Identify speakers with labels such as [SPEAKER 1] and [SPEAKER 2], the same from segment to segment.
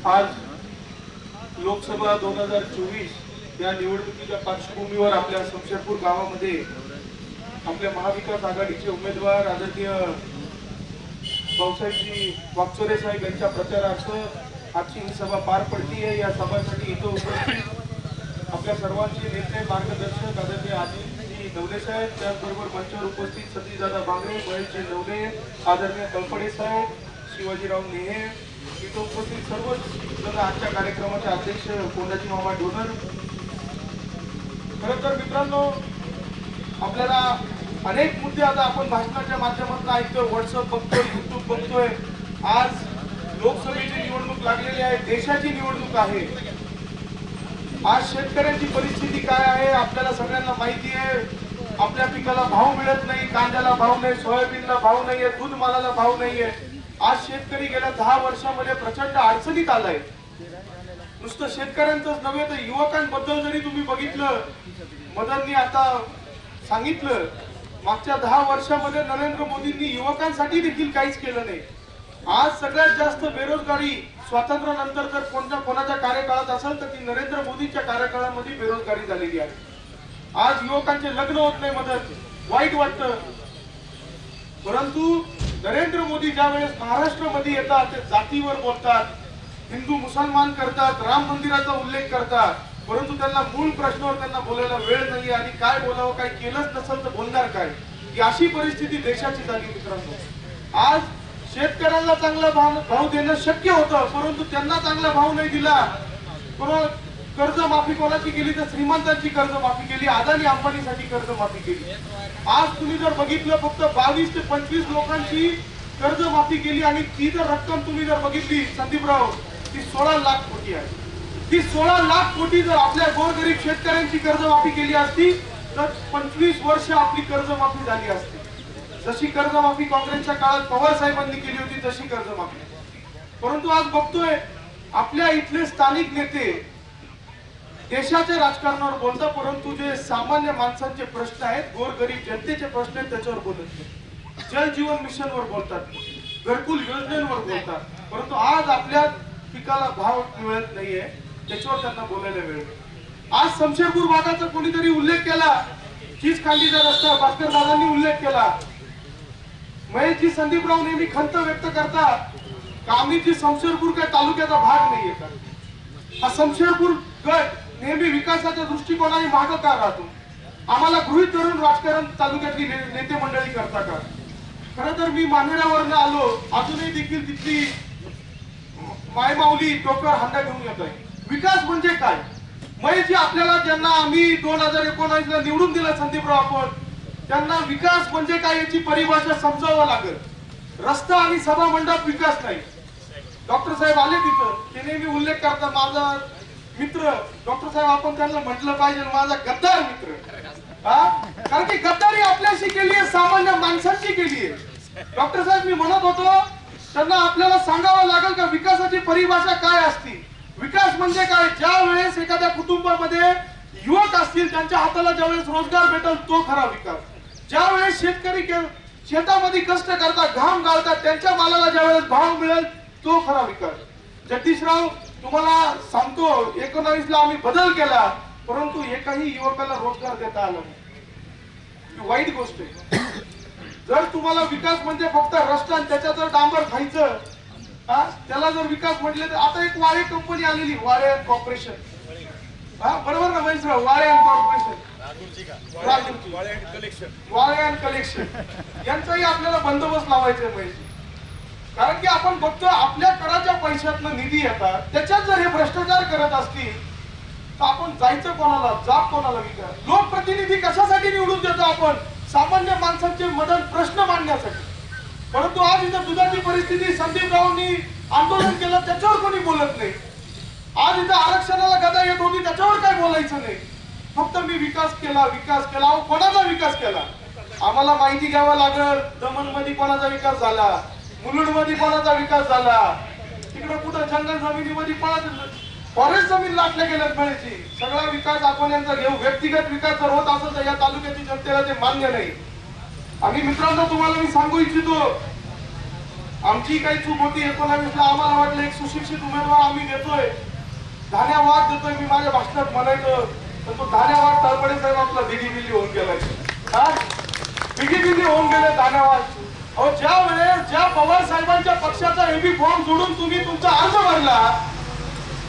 [SPEAKER 1] आज लोकसभा दोन हजार चोवीस या निवडणुकीच्या पार्श्वभूमीवर आपल्या शमशेरपूर गावामध्ये आपल्या महाविकास आघाडीचे उमेदवार आदरणीय भाऊसाहेबजी वागचोरे साहेब यांच्या प्रचारार्थ आजची ही सभा पार पडली आहे. या सभासाठी इथं उपस्थित आपल्या सर्वांचे नेते मार्गदर्शक आदरणीय आदिजी नवले साहेब त्याचबरोबर मंचावर उपस्थित सतीशदादा बांगरे महेशजी नवले आदरणीय कल्पडे साहेब शिवाजीराव नेहे इथं उपस्थित सर्व जण आजच्या कार्यक्रमाचे अध्यक्ष कोंडाजी मामा डोनर. खरं तर मित्रांनो आपल्याला अनेक मुद्दे आता आपण भाषणाच्या माध्यमातून ऐकतोय व्हॉट्सअप बघतोय युट्यूब बघतोय. आज लोकसभेची निवडणूक लागलेली आहे देशाची निवडणूक आहे. आज शेतकऱ्यांची परिस्थिती काय आहे आपल्याला सगळ्यांना माहिती आहे. आपल्या पिकाला भाव मिळत नाही कांद्याला भाव नाही सोयाबीनला भाव नाहीये दूध मालाला भाव नाहीये. आज शेतकरी गेल्या दहा वर्षामध्ये प्रचंड अडचणीत आलाय. नुसतं शेतकऱ्यांचंच नव्हे तर युवकांबद्दल जरी तुम्ही बघितलं मदननी आता सांगितलं मागच्या दहा वर्षामध्ये नरेंद्र मोदींनी युवकांसाठी देखील काहीच केलं नाही. आज सगळ्यात जास्त बेरोजगारी स्वातंत्र्यानंतर जर कोणत्या कोणाच्या कार्यकाळात असेल तर ती नरेंद्र मोदींच्या कार्यकाळामध्ये बेरोजगारी झालेली आहे. आज युवकांचे लग्न होत नाही मदत वाईट वाटतं. परंतु नरेंद्र मोदी ज्या वेळेस महाराष्ट्रामध्ये येतात ते जातीवर बोलतात हिंदू मुसलमान करतात राम मंदिराचा उल्लेख करतात परंतु त्यांना मूळ प्रश्नावर त्यांना बोलायला वेळ नाही आणि काय बोलावं काय केलंच नसेल तर बोलणार काय? ही अशी परिस्थिती देशाची झाली मित्रांनो. आज शेतकऱ्यांना चांगला भाव भाव देणं शक्य होतं परंतु त्यांना चांगला भाव नाही दिला. कोणा कर्ज माफी कोणाची केली तर श्रीमंतांची कर्ज माफी केली अदानी अंबानीसाठी कर्ज माफी केली. आज तुम्ही जर बघितलं फक्त बावीस ते पंचवीस लोकांची कर्ज माफी केली आणि ती जर रक्कम तुम्ही जर बघितली संदीपराव ती सोळा लाख कोटी आहे. ती सोळा लाख कोटी जर आपल्या गोरगरीब शेतकऱ्यांची कर्जमाफी केली असती तर पंचवीस वर्ष आपली कर्जमाफी झाली असती. जशी कर्जमाफी काँग्रेसच्या काळात पवार साहेबांनी केली होती तशी कर्जमाफी. परंतु आज बघतोय आपल्या इथले स्थानिक नेते देशाच्या राजकारणावर बोलतात परंतु जे सामान्य माणसांचे प्रश्न आहेत गोरगरीब जनतेचे प्रश्न आहेत त्याच्यावर बोलत नाही. जल जीवन मिशनवर बोलतात. घरकुल योजनेवर बोलतात. परंतु आज आपल्या पिकाला भाव मिळत नाहीये त्याच्यावर त्यांना बोलायला वेळ नाही. आज शमशेरपूर भागाचा कोणीतरी उल्लेख केला. चीज खांडीचा रस्ता भास्कर दादांनी उल्लेख केला. महेशजी संदीपराव नेहमी खंत व्यक्त करतात. का आम्ही शमशेरपूर काय तालुक्याचा भाग नाहीये का? हा शमशेरपूर गट नेहमी विकासाच्या दृष्टिकोनाने मागं का राहतो. आम्हाला गृहित धरून राजकारण तालुक्यातली ने- नेते मंडळी करता का? खर तर मी मानेरावरनं आलो अजूनही देखील तिथली मायमाऊली डोकर हांडा घेऊन येत आहे. विकास म्हणजे काय? महेशजी आपल्याला ज्यांना आम्ही दोन हजार एकोणावीस ला निवडून दिलं संदीपराव आपण त्यांना विकास म्हणजे काय याची परिभाषा समजावं लागेल. रस्ता आणि सभा मंडप विकास नाही. डॉक्टर साहेब आले तिथं. ते नेहमी उल्लेख करतात माझा मित्र डॉक्टर साहेब आपण त्यांना म्हटलं पाहिजे माझा गद्दार मित्र. हा? कारण की गद्दारी आपल्याशी केली आहे सामान्य माणसाशी केली आहे. डॉक्टर साहेब मी म्हणत होतो त्यांना आपल्याला सांगावं लागेल का विकासाची परिभाषा काय असती? विकास म्हणजे काय? ज्या वेळेस एखाद्या कुटुंबामध्ये युवक असतील त्यांच्या हाताला ज्या वेळेस रोजगार भेटेल तो खरा विकास. ज्या वेळेस शेतकरी के- शेतामध्ये कष्ट करतात घाम गाळतात त्यांच्या मालाला ज्या वेळेस भाव मिळेल तो खरा विकास. जगदीशराव तुम्हाला सांगतो एकोणावीस ला आम्ही बदल केला परंतु एकाही युवकाला रोजगार देता आला नाही. वाईट गोष्ट आहे. जर तुम्हाला विकास म्हणजे फक्त रस्ता आणि त्याच्यात जर डांबर खायचं हा? त्याला जर विकास म्हटले तर आता एक वाळे कंपनी आलेली वाळे अँड कॉर्पोरेशन हा? बरोबर ना Maheshrao? Wale and corporation. Wale and collection यांचाही आपल्याला बंदोबस्त लावायचा आहे महेश कारण की आपण बघतो आपल्या कराच्या पैशातनं निधी येतात. त्याच्यात जर हे भ्रष्टाचार करत असतील तर आपण जायचं कोणाला? जाब कोणाला विचार? लोकप्रतिनिधी कशासाठी निवडून देतो आपण? सामान्य माणसांचे मदत प्रश्न मांडण्यासाठी. परंतु आज इथं दुधाची परिस्थिती संदीपरावांनी आंदोलन केलं त्याच्यावर कोणी बोलत नाही. आज इथं आरक्षणाला गदा येत होती त्याच्यावर काय बोलायचं नाही. फक्त मी विकास केला विकास केला. अहो, कोणाचा विकास केला? आम्हाला माहिती घ्यावं लागल. दमनमध्ये कोणाचा विकास झाला? मुलुंडमध्ये कोणाचा विकास झाला? तिकडे कुठं जंगल जमिनीमध्ये कोणाचा फॉरेस्ट जमीन लाटल्या गेल्यात म्हणायची. सगळा विकास आपण यांचा घेऊ. व्यक्तिगत विकास जर होत असेल तर या तालुक्याची जनतेला ते मान्य नाही. आणि मित्रांनो तुम्हाला मी सांगू इच्छितो आमची काही चूक होती एकोणावीसला. आम्हाला वाटलं एक सुशिक्षित उमेदवार आम्ही देतोय धान्यावाद देतोय. मी माझ्या भाषणात म्हणायचं तर तो धान्यावाद तळपडे साहेब आपला दिली बिली होऊन गेलाय. हा? दिगी बिली होऊन गेलाय धान्यावाद ज्या वेळेस ज्या पवार साहेबांच्या पक्षाचा एबी फॉर्म जोडून तुम्ही तुमचा अर्ज भरला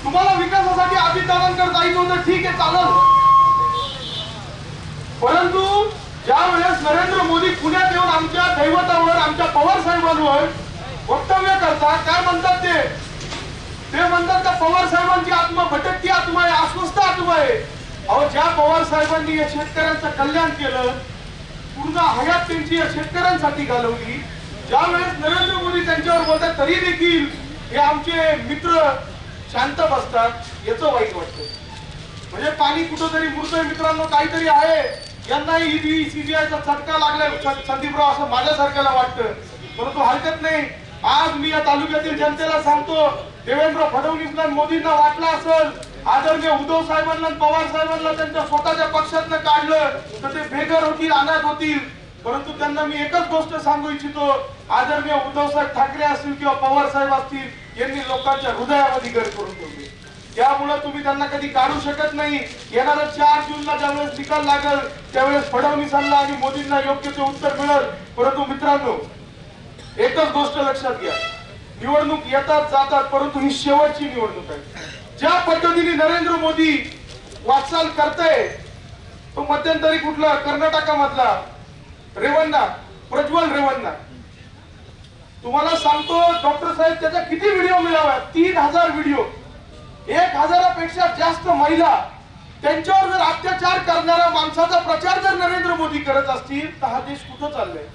[SPEAKER 1] तुम्हाला विकासासाठी अभितानांकडे जायचं होतं ठीक आहे चालल. परंतु ज्या वेळेस नरेंद्र मोदी पुण्यात येऊन आमच्या दैवतावर आमच्या पवार साहेबांवर वक्तव्य करतात काय म्हणतात ते? ते म्हणतात का पवार साहेबांची आत्मा भटकती आत्मा आहे अस्वस्थ आत्मा आहे. अहो ज्या पवार साहेबांनी या शेतकऱ्यांचं कल्याण केलं पूर्ण हयात त्यांची शेतकऱ्यांसाठी घालवली. ज्यावेळेस नरेंद्र मोदी त्यांच्यावर बोलतात तरी देखील हे आमचे मित्र शांत बसतात याचं वाईट वाटतं. म्हणजे पाणी कुठंतरी मुरतोय मित्रांनो काहीतरी आहे. यांनाही ईडी सीबीआयचा चटका लागलाय संदीपराव असं माझ्यासारख्याला वाटतं. परंतु हरकत नाही. आज मी या तालुक्यातील जनतेला सांगतो देवेंद्र फडणवीसला मोदींना वाटलं असेल आदरणीय उद्धव साहेबांना पवार साहेबांना त्यांच्या स्वतःच्या पक्षातनं काढलं तर ते बेघर होतील अनाथ होतील. परंतु त्यांना मी एकच गोष्ट सांगू इच्छितो. आदरणीय उद्धव साहेब ठाकरे असतील किंवा पवार साहेब असतील यांनी लोकांच्या हृदयामध्ये घर करून ठेवले. त्यामुळे तुम्ही त्यांना कधी काढू शकत नाही. येणाऱ्या चार जूनला ज्यावेळेस निकाल लागल त्यावेळेस फडणवीसांना आणि मोदींना योग्य ते उत्तर मिळेल. परंतु मित्रांनो एकच गोष्ट लक्षात घ्या. निवडणूक येतात जातात परंतु ही शेवटची निवडणूक आहे. ज्या पद्धतीने नरेंद्र मोदी वाटचाल करताय तो मध्यंतरी कुठला? कर्नाटकामधला. रेवन्ना प्रज्वल रेवन्ना. तुम्हाला सांगतो डॉक्टर साहेब त्याचा किती व्हिडिओ मिळावा? तीन हजार व्हिडिओ एक हजारापेक्षा जास्त महिला त्यांच्यावर जर अत्याचार करणाऱ्या माणसाचा प्रचार जर नरेंद्र मोदी करत असतील तर हा देश कुठं चाललाय?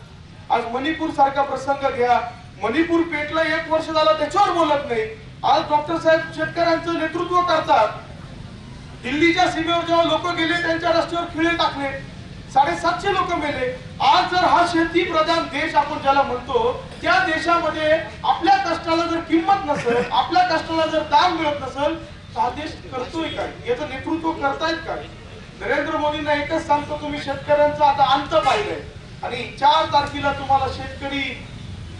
[SPEAKER 1] आज मणिपूर सारखा प्रसंग घ्या. मणिपूर पेटला एक वर्ष झाला त्याच्यावर बोलत नाही. आज डॉक्टर साहेब शेतकऱ्यांचं नेतृत्व करतात. दिल्लीच्या सीमेवर जेव्हा लोक गेले त्यांच्या रस्त्यावर खिळे टाकले. साडेसातशे लोक मेले. आज जर हा शेती प्रधान देश आपण ज्याला म्हणतो त्या देशामध्ये आपल्या कष्टाला जर किंमत नसेल आपल्या कष्टाला जर दाम मिळत नसेल तर हा देश करतोय काय? याचं नेतृत्व करतायत काय? नरेंद्र मोदींना एकच सांगतो तुम्ही शेतकऱ्यांचा आता अंत पाहिलंय. आणि चार तारखेला तुम्हाला शेतकरी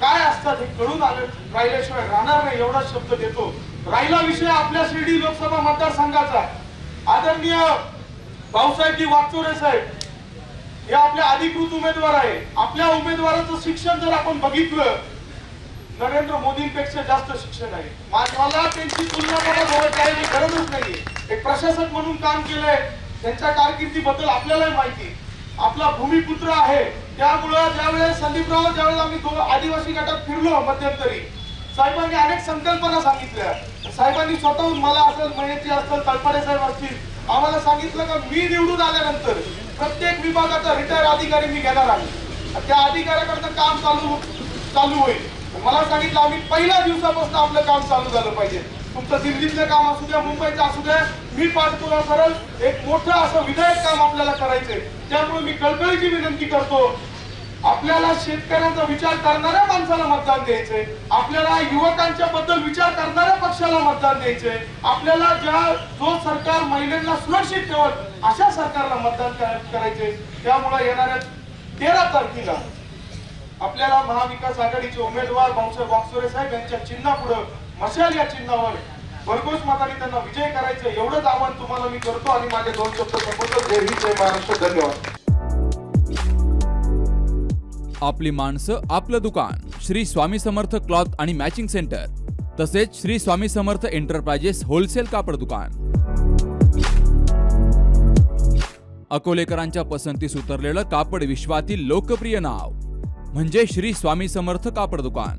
[SPEAKER 1] काय असतात हे कळून आलं? राहिल्याशिवाय राहणार नाही एवढा शब्द देतो. राहिला विषय आपल्या शिर्डी लोकसभा मतदारसंघाचा. आदरणीय भाऊसाहेबजी वागचोरे साहेब हे आपले अधिकृत उमेदवार आहे. आपल्या उमेदवाराचं शिक्षण जर आपण बघितलं नरेंद्र मोदींपेक्षा जास्त शिक्षण आहे. मा- मला त्यांची तुलना मला जवळ करायची गरजच नाहीये एक प्रशासक म्हणून काम केलंय त्यांच्या कारकिर्दीबद्दल आपल्यालाही माहिती. आपला भूमिपुत्र आहे. त्यामुळं ज्यावेळेस संदीपराव ज्यावेळेस आम्ही आदिवासी गटात फिरलो मध्यंतरी साहेबांनी अनेक संकल्पना सांगितल्या. साहेबांनी स्वतःहून मला असेल मयती असेल तळपडे साहेब असतील आम्हाला सांगितलं का मी निवडून आल्यानंतर प्रत्येक विभागाचा रिटायर अधिकारी मी घेणार आहे. त्या अधिकाऱ्याकडचं काम चालू चालू होईल. मला सांगितलं आम्ही पहिल्या दिवसापासून आपलं काम चालू झालं पाहिजे. तुमचं दिल्लीतलं काम असू द्या मुंबईचं असू द्या. मी पाठपुरा करल एक मोठं असं विधायक काम आपल्याला करायचंय. त्यामुळे मी कळकळीची विनंती करतो. आपल्याला शेतकऱ्यांचा विचार करणाऱ्या माणसाला मतदान द्यायचंय. आपल्याला युवकांच्या बद्दल विचार करणाऱ्या पक्षाला मतदान द्यायचंय. आपल्याला ज्या जो सरकार महिलांना सुरक्षित ठेवत अशा सरकारला मतदान करायचे करायचंय. त्यामुळे येणाऱ्या तेरा तारखेला आपल्याला महाविकास आघाडीचे उमेदवार भाऊसाहेब वाक्सोरे साहेब यांच्या चिन्हापुढं मशाल या चिन्हावर भरघोस मताने त्यांना विजय करायचं एवढंच आव्हान तुम्हाला मी करतो आणि माझे दोन शब्द संबोधन जय हिंद जय महाराष्ट्र धन्यवाद.
[SPEAKER 2] आपली माणसं आपलं दुकान. श्री स्वामी समर्थ क्लॉथ आणि मॅचिंग सेंटर. तसेच श्री स्वामी समर्थ एंटरप्राइजेस होलसेल कापड दुकान. अकोलेकरांच्या पसंतीस उतरलेलं कापड विश्वातील लोकप्रिय नाव. म्हणजे श्री स्वामी समर्थ कापड दुकान.